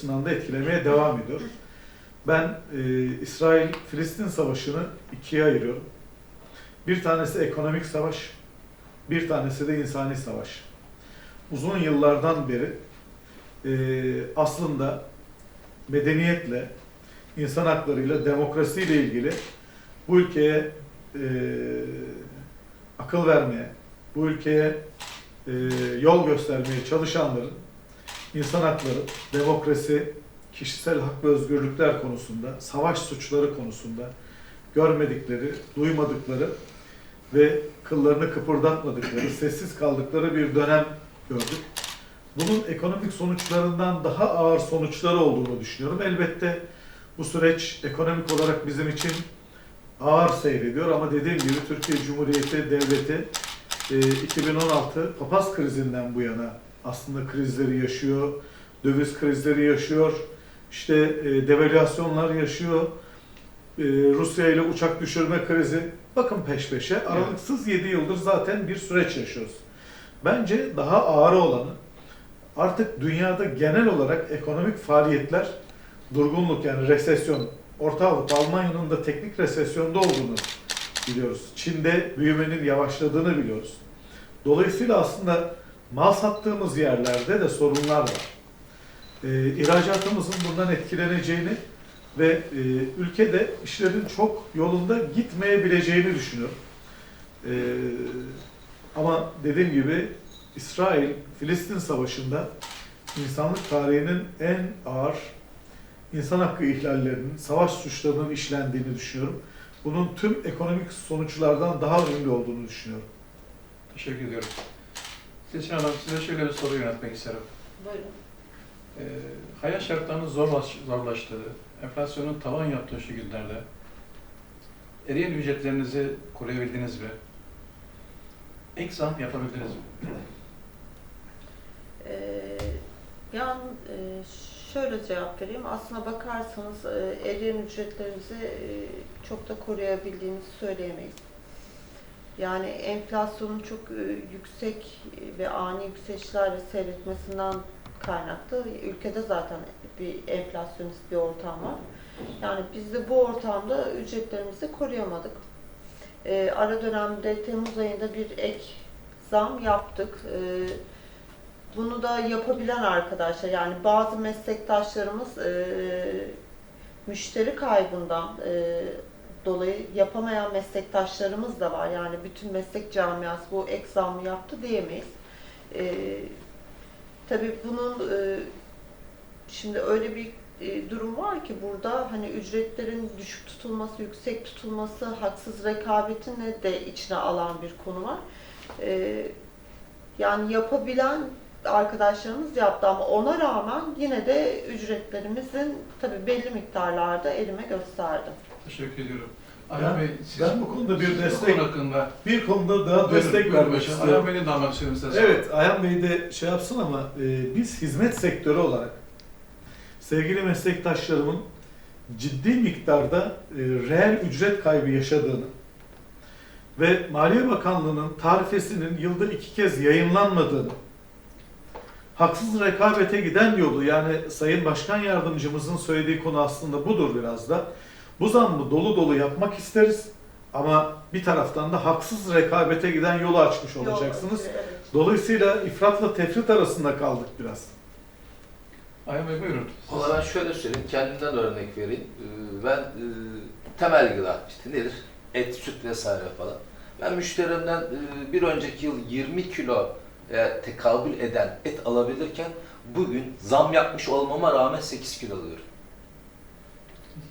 açısından da etkilemeye devam ediyor. Ben e, İsrail-Filistin savaşını ikiye ayırıyorum. Bir tanesi ekonomik savaş, bir tanesi de insani savaş. Uzun yıllardan beri e, aslında medeniyetle, insan haklarıyla, demokrasiyle ilgili bu ülkeye e, akıl vermeye, bu ülkeye e, yol göstermeye çalışanların insan hakları, demokrasi, kişisel hak ve özgürlükler konusunda, savaş suçları konusunda görmedikleri, duymadıkları ve kıllarını kıpırdatmadıkları, sessiz kaldıkları bir dönem gördük. Bunun ekonomik sonuçlarından daha ağır sonuçları olduğunu düşünüyorum. Elbette bu süreç ekonomik olarak bizim için ağır seyrediyor ama dediğim gibi Türkiye Cumhuriyeti Devleti e, 2016 papaz krizinden bu yana aslında krizleri yaşıyor, döviz krizleri yaşıyor, işte e, devalüasyonlar yaşıyor, e, Rusya ile uçak düşürme krizi. Bakın peş peşe aralıksız 7 yıldır zaten bir süreç yaşıyoruz. Bence daha ağır olanı artık dünyada genel olarak ekonomik faaliyetler durgunluk yani resesyon. Orta Avrupa, Almanya'nın da teknik resesyonda olduğunu biliyoruz. Çin'de büyümenin yavaşladığını biliyoruz. Dolayısıyla aslında mal sattığımız yerlerde de sorunlar var. Ee, ihracatımızın bundan etkileneceğini ve e, ülkede işlerin çok yolunda gitmeyebileceğini düşünüyorum. Ee, ama dediğim gibi İsrail-Filistin savaşında insanlık tarihinin en ağır insan hakkı ihlallerinin, savaş suçlarının işlendiğini düşünüyorum. Bunun tüm ekonomik sonuçlardan daha önemli olduğunu düşünüyorum. Teşekkür ediyorum. Seçin Hanım size şöyle bir soru yönetmek isterim. Buyurun. Ee, hayat şartlarının zorlaş, zorlaştığı, enflasyonun tavan yaptığı şu günlerde eriyen ücretlerinizi koruyabildiniz mi? Ek zam yapabildiniz mi? Ee, e, şöyle cevap vereyim. Aslına bakarsanız e, eriyen ücretlerimizi e, çok da koruyabildiğimizi söyleyemeyiz. Yani enflasyonun çok e, yüksek ve ani yükselişlerle seyretmesinden kaynaklı. Ülkede zaten bir enflasyonist bir ortam var. Yani biz de bu ortamda ücretlerimizi koruyamadık. E, ara dönemde Temmuz ayında bir ek zam yaptık. E, bunu da yapabilen arkadaşlar yani bazı meslektaşlarımız e, müşteri kaybından e, dolayı yapamayan meslektaşlarımız da var. Yani bütün meslek camiası bu ek yaptı diyemeyiz. E, tabii bunun e, şimdi öyle bir e, durum var ki burada hani ücretlerin düşük tutulması, yüksek tutulması, haksız rekabetinle de içine alan bir konu var. E, yani yapabilen arkadaşlarımız yaptı ama ona rağmen yine de ücretlerimizin tabii belli miktarlarda elime gösterdi. Teşekkür ediyorum. Ben- Ayhan Bey, siz ben bu konuda bir destek- konu hakkında Bir konuda daha Buyurun, destek buyurun vermek başkanım. istiyorum. Ayhan Bey'le de almak istiyorum size. Evet, Ayhan Bey de şey yapsın ama e, biz hizmet sektörü olarak sevgili meslektaşlarımın ciddi miktarda e, reel ücret kaybı yaşadığını ve Maliye Bakanlığı'nın tarifesinin yılda iki kez yayınlanmadığını, haksız rekabete giden yolu yani Sayın Başkan Yardımcımızın söylediği konu aslında budur biraz da. Bu zammı dolu dolu yapmak isteriz ama bir taraftan da haksız rekabete giden yolu açmış olacaksınız. Evet. Dolayısıyla ifratla tefrit arasında kaldık biraz. Ayhan Bey buyurun. Valla ben şöyle söyleyeyim, kendimden örnek vereyim. Ee, Ben e, temel gıda işte nedir? Et, süt vesaire falan. Ben müşterimden e, bir önceki yıl 20 kilo e, tekabül eden et alabilirken bugün zam yapmış olmama rağmen 8 kilo alıyorum.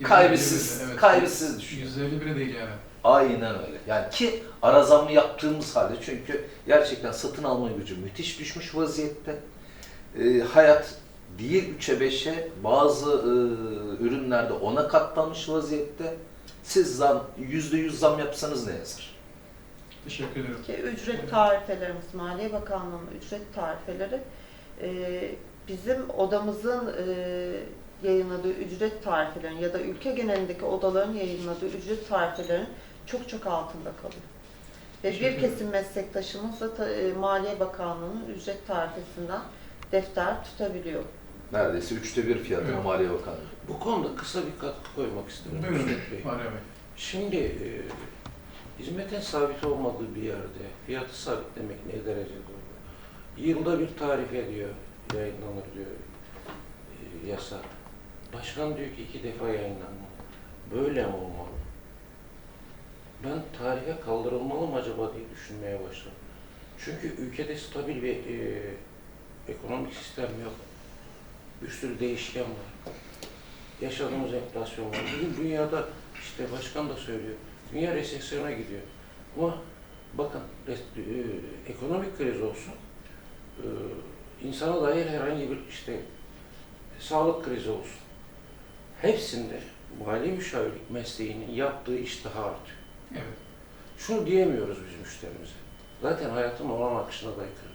Kaybısız, Evet. kaybısız düşüyor. 150 bile değil yani. Aynen öyle. Yani ki ara zammı yaptığımız halde çünkü gerçekten satın alma gücü müthiş düşmüş vaziyette. Ee, hayat değil 3'e 5'e bazı e, ürünlerde 10'a katlanmış vaziyette. Siz zam, %100 zam yapsanız ne yazar? Teşekkür ederim. Ki ücret tarifelerimiz, Maliye Bakanlığı'nın ücret tarifeleri e, bizim odamızın e, yayınladığı ücret tarifelerin ya da ülke genelindeki odaların yayınladığı ücret tarifelerin çok çok altında kalıyor. Ve bir kesim meslektaşımız da ta- e, Maliye Bakanlığı'nın ücret tarifesinden defter tutabiliyor. Neredeyse üçte bir fiyatına Evet. Maliye Bakanlığı. Bu konuda kısa bir katkı koymak isterim. Buyurun Bey. Bey. Şimdi e, hizmetin sabit olmadığı bir yerde fiyatı sabitlemek ne derece doğru? Yılda bir tarife diyor, yayınlanır diyor e, yasa. Başkan diyor ki iki defa yayınlanmalı. Böyle mi olmalı? Ben tarife kaldırılmalı mı acaba diye düşünmeye başladım. Çünkü ülkede stabil bir e, ekonomik sistem yok. Bir sürü değişken var. Yaşadığımız enflasyon var. Bugün dünyada işte başkan da söylüyor. Dünya resesyona gidiyor. Ama bakın e, ekonomik kriz olsun, e, insana dair herhangi bir işte sağlık krizi olsun. Hepsinde mali müşavirlik mesleğinin yaptığı iştah artıyor. Evet. Şunu diyemiyoruz biz müşterimize. Zaten hayatın olan akışına da aykırı.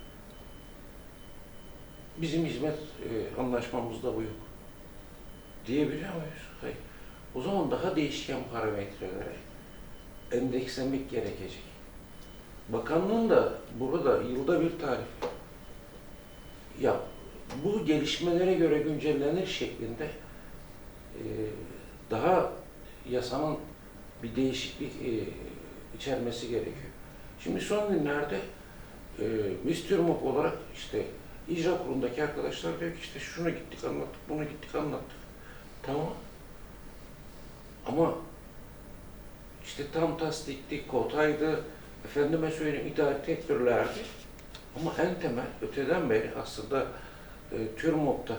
Bizim hizmet e, anlaşmamızda bu yok. Diyebiliyor muyuz? Hayır. O zaman daha değişken parametrelere endekslemek gerekecek. Bakanlığın da burada yılda bir tarif. Ya bu gelişmelere göre güncellenir şeklinde daha yasanın bir değişiklik e, içermesi gerekiyor. Şimdi son günlerde e, biz TÜRMOP olarak işte icra kurulundaki arkadaşlar diyor ki işte şunu gittik anlattık, bunu gittik anlattık. Tamam. Ama işte tam tasdikti, kotaydı, efendime söyleyeyim idari tedbirlerdi. Ama en temel öteden beri aslında e, TÜRMOP'ta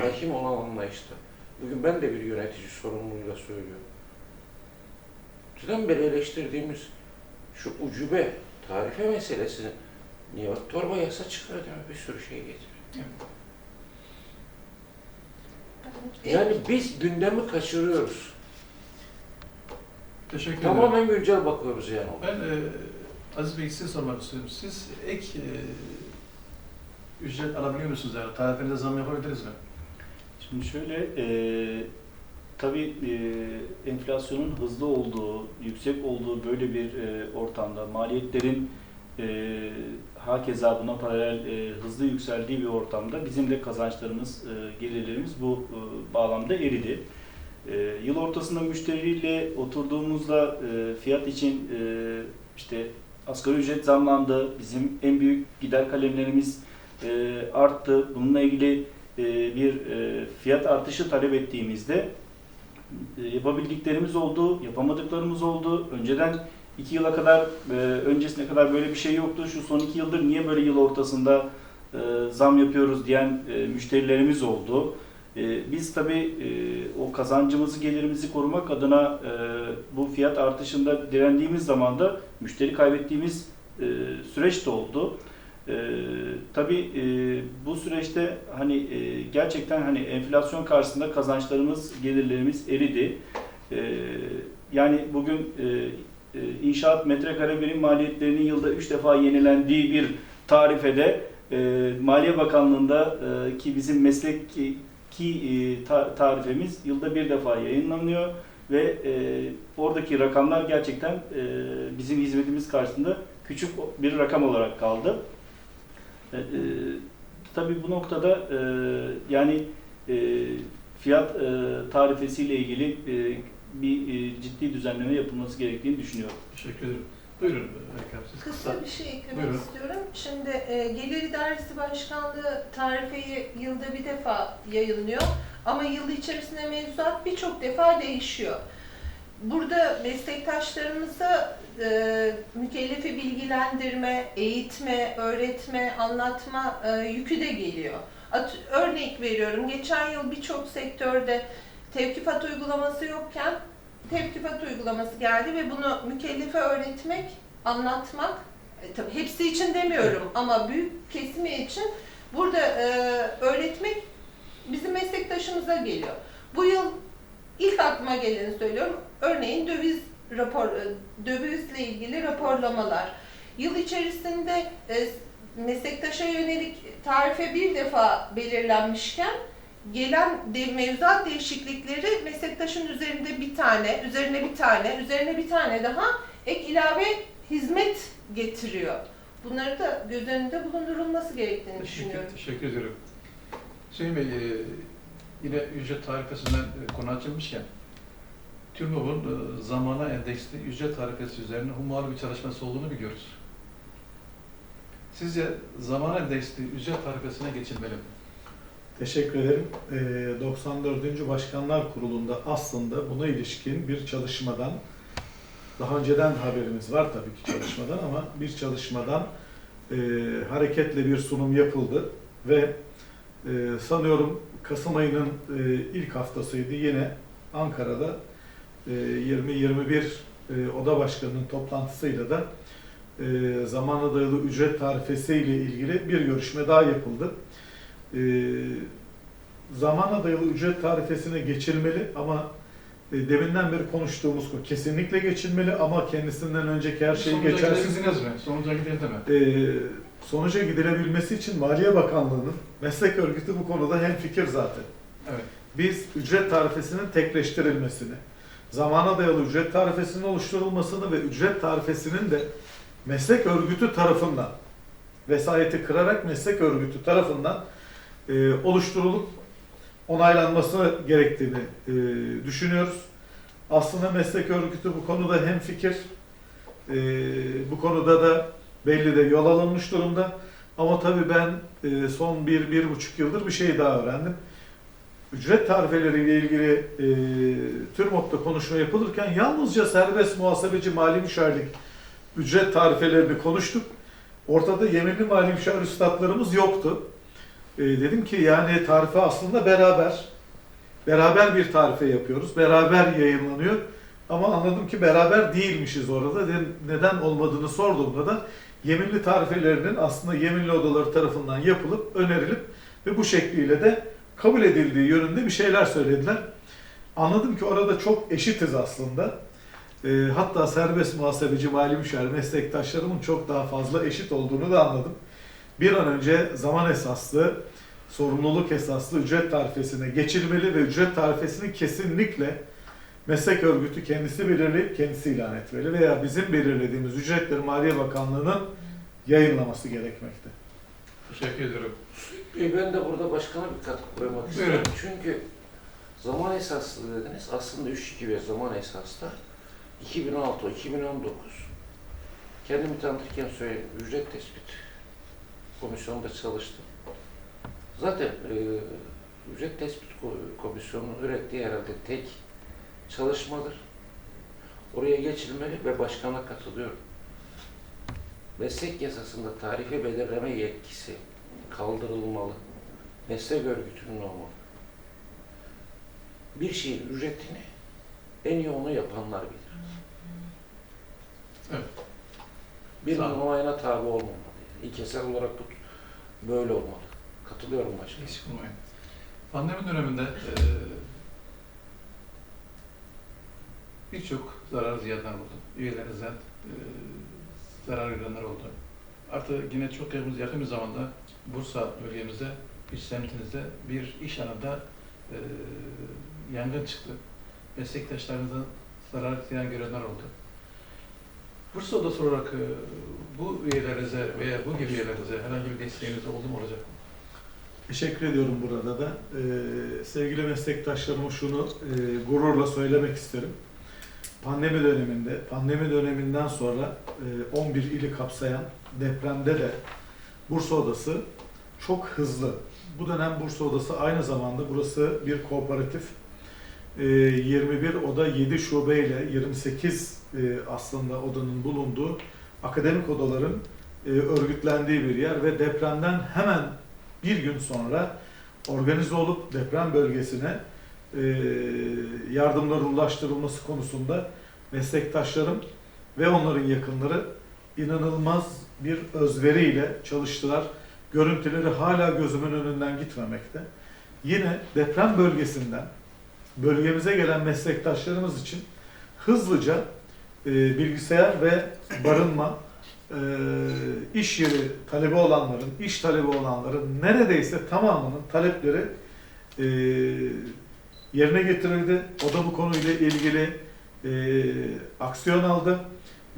hakim olan anlayışta. Bugün ben de bir yönetici sorumluluğuyla söylüyorum. Öteden beri eleştirdiğimiz şu ucube tarife meselesini niye bak torba yasa değil mi? Bir sürü şey getiriyor. Yani biz gündemi kaçırıyoruz. Teşekkür ederim. Tamamen güncel bakıyoruz yani. Ben e, Aziz Bey size sormak istiyorum. Siz ek e, ücret alabiliyor musunuz? Yani tarifenize zam yapabildiniz mi? Şimdi şöyle, e, tabii e, enflasyonun hızlı olduğu, yüksek olduğu böyle bir e, ortamda maliyetlerin e, hakeza buna paralel e, hızlı yükseldiği bir ortamda bizim de kazançlarımız, e, gelirlerimiz bu e, bağlamda eridi. E, yıl ortasında müşteriyle oturduğumuzda e, fiyat için e, işte asgari ücret zamlandı, bizim en büyük gider kalemlerimiz e, arttı. Bununla ilgili bir e, fiyat artışı talep ettiğimizde e, yapabildiklerimiz oldu, yapamadıklarımız oldu. Önceden iki yıla kadar, e, öncesine kadar böyle bir şey yoktu. Şu son iki yıldır niye böyle yıl ortasında e, zam yapıyoruz diyen e, müşterilerimiz oldu. E, Biz tabii e, o kazancımızı, gelirimizi korumak adına e, bu fiyat artışında direndiğimiz zaman da müşteri kaybettiğimiz e, süreç de oldu. Ee, tabii e, bu süreçte hani e, gerçekten hani enflasyon karşısında kazançlarımız, gelirlerimiz eridi. Ee, yani bugün e, e, inşaat metrekare birim maliyetlerinin yılda 3 defa yenilendiği bir tarifede e, Maliye Bakanlığı'nda e, ki bizim meslek ki, ki e, ta- tarifemiz yılda bir defa yayınlanıyor ve e, oradaki rakamlar gerçekten e, bizim hizmetimiz karşısında küçük bir rakam olarak kaldı. E, e, tabii bu noktada e, yani e, fiyat e, tarifesiyle ilgili e, bir e, ciddi düzenleme yapılması gerektiğini düşünüyorum. Teşekkür ederim. Buyurun Erkan siz. Kısa bir şey eklemek Buyurun. istiyorum. Şimdi e, Gelir İdaresi Başkanlığı tarifeyi yılda bir defa yayınlıyor. Ama yıl içerisinde mevzuat birçok defa değişiyor. Burada meslektaşlarımıza e, mükellefi bilgilendirme, eğitme, öğretme, anlatma e, yükü de geliyor. At, örnek veriyorum, geçen yıl birçok sektörde tevkifat uygulaması yokken tevkifat uygulaması geldi ve bunu mükellefe öğretmek, anlatmak, e, tabii hepsi için demiyorum ama büyük kesimi için burada e, öğretmek bizim meslektaşımıza geliyor. Bu yıl ilk aklıma geleni söylüyorum. Örneğin döviz rapor, e, dövizle ilgili raporlamalar. Yıl içerisinde e, meslektaşa yönelik tarife bir defa belirlenmişken gelen de, mevzuat değişiklikleri meslektaşın üzerinde bir tane, üzerine bir tane, üzerine bir tane daha ek ilave hizmet getiriyor. Bunları da göz önünde bulundurulması gerektiğini Teşekkür, düşünüyorum. teşekkür ediyorum. Hüseyin Bey, e, yine ücret tarifesinden e, konu açılmışken, TÜRMOB'un e, zamana endeksli ücret tarifesi üzerine hummalı bir çalışması olduğunu biliyoruz. Sizce zamana endeksli ücret tarifesine geçilmeli mi? Teşekkür ederim. Ee, 94. Başkanlar Kurulu'nda aslında buna ilişkin bir çalışmadan, daha önceden haberimiz var tabii ki çalışmadan ama bir çalışmadan e, hareketle bir sunum yapıldı ve e, sanıyorum Kasım ayının e, ilk haftasıydı yine Ankara'da e, 20-21 e, oda başkanının toplantısıyla da e, zamana dayalı ücret tarifesi ile ilgili bir görüşme daha yapıldı. E, zamana dayalı ücret tarifesine geçilmeli ama deminden beri konuştuğumuz konu kesinlikle geçilmeli ama kendisinden önceki her şeyi Sonuca geçersiz gidebildiniz mi? Sonuca gidildi mi? e, sonuca gidilebilmesi için Maliye Bakanlığı'nın meslek örgütü bu konuda hem fikir zaten. Evet. Biz ücret tarifesinin tekleştirilmesini, zamana dayalı ücret tarifesinin oluşturulmasını ve ücret tarifesinin de meslek örgütü tarafından vesayeti kırarak meslek örgütü tarafından e, oluşturulup onaylanması gerektiğini e, düşünüyoruz. Aslında meslek örgütü bu konuda hem fikir, e, bu konuda da belli de yol alınmış durumda. Ama tabii ben e, son bir, bir buçuk yıldır bir şey daha öğrendim. Ücret tarifeleriyle ilgili e, TÜRMOP'ta konuşma yapılırken yalnızca serbest muhasebeci mali müşavirlik ücret tarifelerini konuştuk. Ortada yeminli mali müşavir üstadlarımız yoktu. E, dedim ki yani tarife aslında beraber. Beraber bir tarife yapıyoruz. Beraber yayınlanıyor. Ama anladım ki beraber değilmişiz orada. De- Neden olmadığını sorduğumda da yeminli tarifelerinin aslında yeminli odaları tarafından yapılıp, önerilip ve bu şekliyle de kabul edildiği yönünde bir şeyler söylediler. Anladım ki orada çok eşitiz aslında. E, hatta serbest muhasebeci mali müşavir meslektaşlarımın çok daha fazla eşit olduğunu da anladım. Bir an önce zaman esaslı, sorumluluk esaslı ücret tarifesine geçilmeli ve ücret tarifesini kesinlikle meslek örgütü kendisi belirleyip kendisi ilan etmeli veya bizim belirlediğimiz ücretleri Maliye Bakanlığı'nın yayınlaması gerekmekte. Teşekkür ediyorum. E, Ben de burada başkana bir katkı koymak istiyorum. Buyurun. Çünkü zaman esaslı dediniz. Aslında 3-2 ve zaman esaslı. 2006, 2019 kendimi tanıtırken söyleyeyim. Ücret tespit komisyonunda çalıştım. Zaten e, ücret tespit ko- komisyonunun ürettiği herhalde tek çalışmadır. Oraya geçilmeli ve başkana katılıyorum. Meslek yasasında tarifi belirleme yetkisi kaldırılmalı. Meslek örgütünün olmalı. Bir şeyin ücretini en iyi onu yapanlar bilir. Evet. Bir numarayla tabi olmamalı. İlkesel olarak bu böyle olmalı. Katılıyorum başkanım. Eksik olmayın. Pandemi döneminde e, birçok zarar ziyanlar oldu. Üyelerinizden e, zarar görenler oldu. Artı yine çok yakın, yakın bir zamanda Bursa bölgemizde, bir semtinizde bir iş anında e, yangın çıktı. Meslektaşlarınızdan zarar ziyan görenler oldu. Bursa Odası olarak e, bu üyelerinize veya bu gibi üyelerinize herhangi bir desteğiniz oldu mu olacak mı? Teşekkür ediyorum burada da. Ee, sevgili meslektaşlarıma şunu e, gururla söylemek isterim. Pandemi döneminde, pandemi döneminden sonra e, 11 ili kapsayan depremde de Bursa Odası çok hızlı. Bu dönem Bursa Odası aynı zamanda burası bir kooperatif. E, 21 oda 7 şubeyle 28 e, aslında odanın bulunduğu akademik odaların e, örgütlendiği bir yer ve depremden hemen bir gün sonra organize olup deprem bölgesine e, yardımların ulaştırılması konusunda meslektaşlarım ve onların yakınları inanılmaz bir özveriyle çalıştılar. Görüntüleri hala gözümün önünden gitmemekte. Yine deprem bölgesinden bölgemize gelen meslektaşlarımız için hızlıca e, bilgisayar ve barınma e, iş yeri talebi olanların, iş talebi olanların neredeyse tamamının talepleri e, yerine getirildi. O da bu konuyla ilgili e, aksiyon aldı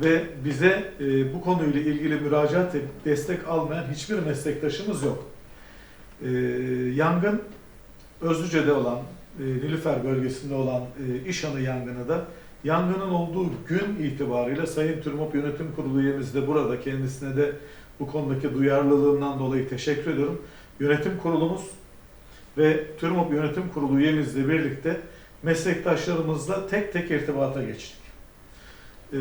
ve bize e, bu konuyla ilgili müracaat edip destek almayan hiçbir meslektaşımız yok. E, yangın Özlüce'de olan, e, Nilüfer bölgesinde olan e, İşhanı yangını da yangının olduğu gün itibariyle Sayın TÜRMOP Yönetim Kurulu üyemiz de burada. Kendisine de bu konudaki duyarlılığından dolayı teşekkür ediyorum. Yönetim kurulumuz ve TÜRMOP Yönetim Kurulu üyemizle birlikte meslektaşlarımızla tek tek irtibata geçtik. Ee,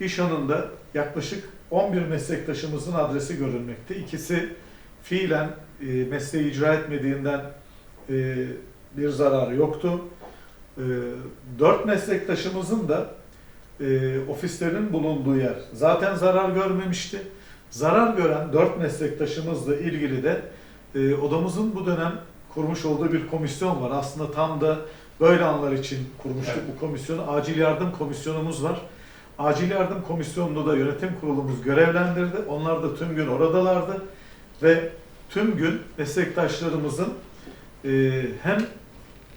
İşhan'ında yaklaşık 11 meslektaşımızın adresi görülmekte. İkisi fiilen e, mesleği icra etmediğinden e, bir zararı yoktu. E, dört meslektaşımızın da e, ofislerinin bulunduğu yer zaten zarar görmemişti. Zarar gören dört meslektaşımızla ilgili de e, odamızın bu dönem kurmuş olduğu bir komisyon var. Aslında tam da böyle anlar için kurmuştuk Evet. bu komisyonu. Acil yardım komisyonumuz var. Acil yardım komisyonunu da yönetim kurulumuz görevlendirdi. Onlar da tüm gün oradalardı ve tüm gün meslektaşlarımızın e, hem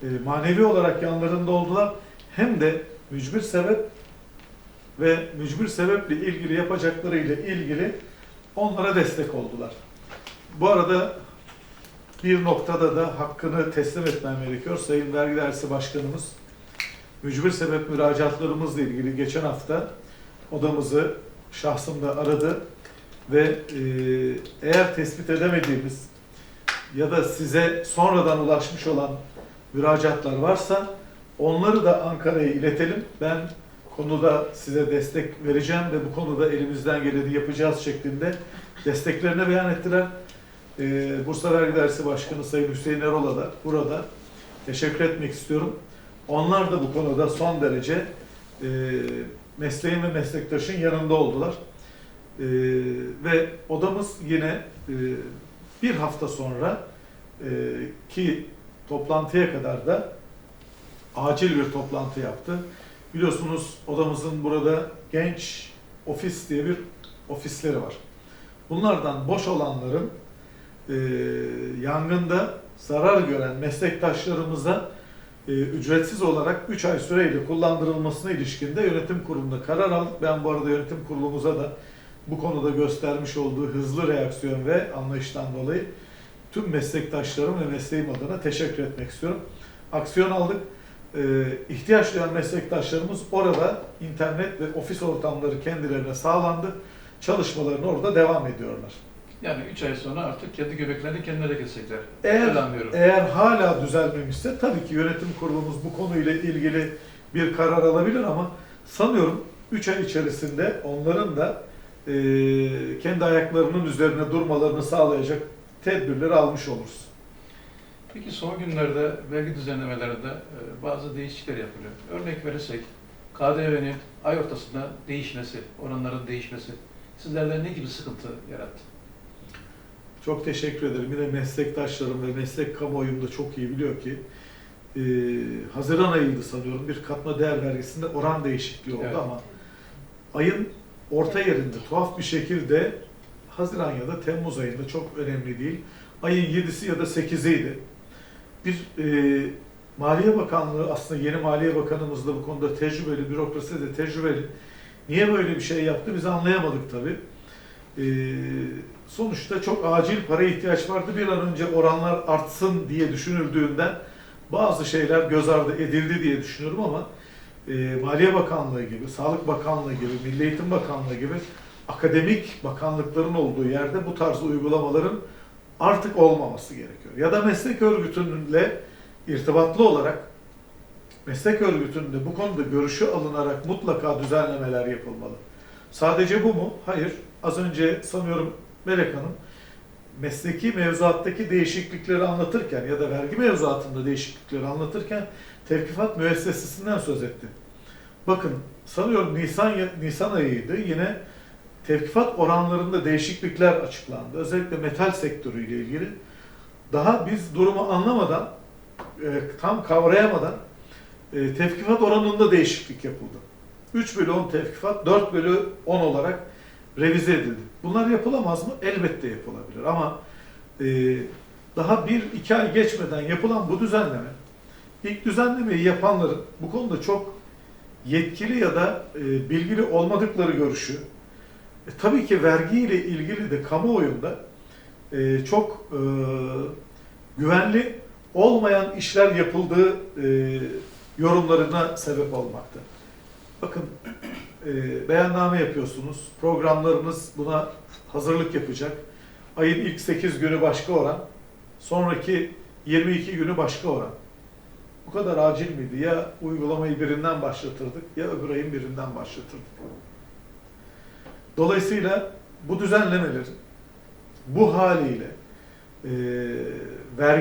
e, manevi olarak yanlarında oldular hem de mücbir sebep ve mücbir sebeple ilgili yapacaklarıyla ilgili onlara destek oldular. Bu arada bir noktada da hakkını teslim etmem gerekiyor. Sayın Vergi Dairesi Başkanımız mücbir sebep müracaatlarımızla ilgili geçen hafta odamızı şahsımda aradı ve e, eğer tespit edemediğimiz ya da size sonradan ulaşmış olan müracaatlar varsa onları da Ankara'ya iletelim. Ben konuda size destek vereceğim ve bu konuda elimizden geleni yapacağız şeklinde desteklerini beyan ettiler. Ee, Bursa Vergi Dairesi Başkanı Sayın Hüseyin Erol'a da burada teşekkür etmek istiyorum. Onlar da bu konuda son derece e, mesleğin ve meslektaşın yanında oldular. E, ve odamız yine e, bir hafta sonra e, ki toplantıya kadar da acil bir toplantı yaptı. Biliyorsunuz odamızın burada genç ofis diye bir ofisleri var. Bunlardan boş olanların e, yangında zarar gören meslektaşlarımıza e, ücretsiz olarak 3 ay süreyle kullandırılmasına ilişkinde yönetim kurulunda karar aldık. Ben bu arada yönetim kurulumuza da bu konuda göstermiş olduğu hızlı reaksiyon ve anlayıştan dolayı tüm meslektaşlarım ve mesleğim adına teşekkür etmek istiyorum. Aksiyon aldık. Ee, ihtiyaç duyan meslektaşlarımız orada internet ve ofis ortamları kendilerine sağlandı. Çalışmalarına orada devam ediyorlar. Yani 3 ay sonra artık kendi göbeklerini kendileri kesecekler. Eğer eğer hala düzelmemişse tabii ki yönetim kurulumuz bu konuyla ilgili bir karar alabilir ama sanıyorum 3 ay içerisinde onların da e, kendi ayaklarının üzerine durmalarını sağlayacak tedbirleri almış oluruz. Peki son günlerde vergi düzenlemelerinde e, bazı değişiklikler yapılıyor. Örnek verirsek KDV'nin ay ortasında değişmesi, oranların değişmesi sizlerde ne gibi sıkıntı yarattı? Çok teşekkür ederim. Yine meslektaşlarım ve meslek kamuoyum da çok iyi biliyor ki e, Haziran ayıydı sanıyorum bir katma değer vergisinde oran değişikliği oldu Evet. ama ayın orta yerinde tuhaf bir şekilde Haziran ya da Temmuz ayında çok önemli değil. Ayın 7'si ya da 8'iydi. Bir e, Maliye Bakanlığı aslında yeni Maliye Bakanımız da bu konuda tecrübeli, bürokrasi de tecrübeli. Niye böyle bir şey yaptı biz anlayamadık tabii. Ee, sonuçta çok acil para ihtiyaç vardı. Bir an önce oranlar artsın diye düşünüldüğünden bazı şeyler göz ardı edildi diye düşünüyorum ama e, Maliye Bakanlığı gibi, Sağlık Bakanlığı gibi, Milli Eğitim Bakanlığı gibi akademik bakanlıkların olduğu yerde bu tarz uygulamaların artık olmaması gerekiyor. Ya da meslek örgütünle irtibatlı olarak meslek örgütünde bu konuda görüşü alınarak mutlaka düzenlemeler yapılmalı. Sadece bu mu? Hayır. Az önce sanıyorum Melek Hanım mesleki mevzuattaki değişiklikleri anlatırken ya da vergi mevzuatında değişiklikleri anlatırken tevkifat müessesesinden söz etti. Bakın sanıyorum Nisan Nisan ayıydı. Yine tevkifat oranlarında değişiklikler açıklandı. Özellikle metal sektörüyle ilgili. Daha biz durumu anlamadan, e, tam kavrayamadan e, tevkifat oranında değişiklik yapıldı. 3 bölü 10 tevkifat 4 bölü 10 olarak revize edildi. Bunlar yapılamaz mı? Elbette yapılabilir ama e, daha bir iki ay geçmeden yapılan bu düzenleme, ilk düzenlemeyi yapanların bu konuda çok yetkili ya da e, bilgili olmadıkları görüşü, e, tabii ki vergi ile ilgili de kamuoyunda e, çok e, güvenli olmayan işler yapıldığı e, yorumlarına sebep olmakta. Bakın e, beyanname yapıyorsunuz, programlarınız buna hazırlık yapacak. Ayın ilk 8 günü başka oran, sonraki 22 günü başka oran. Bu kadar acil miydi? Ya uygulamayı birinden başlatırdık ya öbür ayın birinden başlatırdık. Dolayısıyla bu düzenlemelerin bu haliyle e, vergi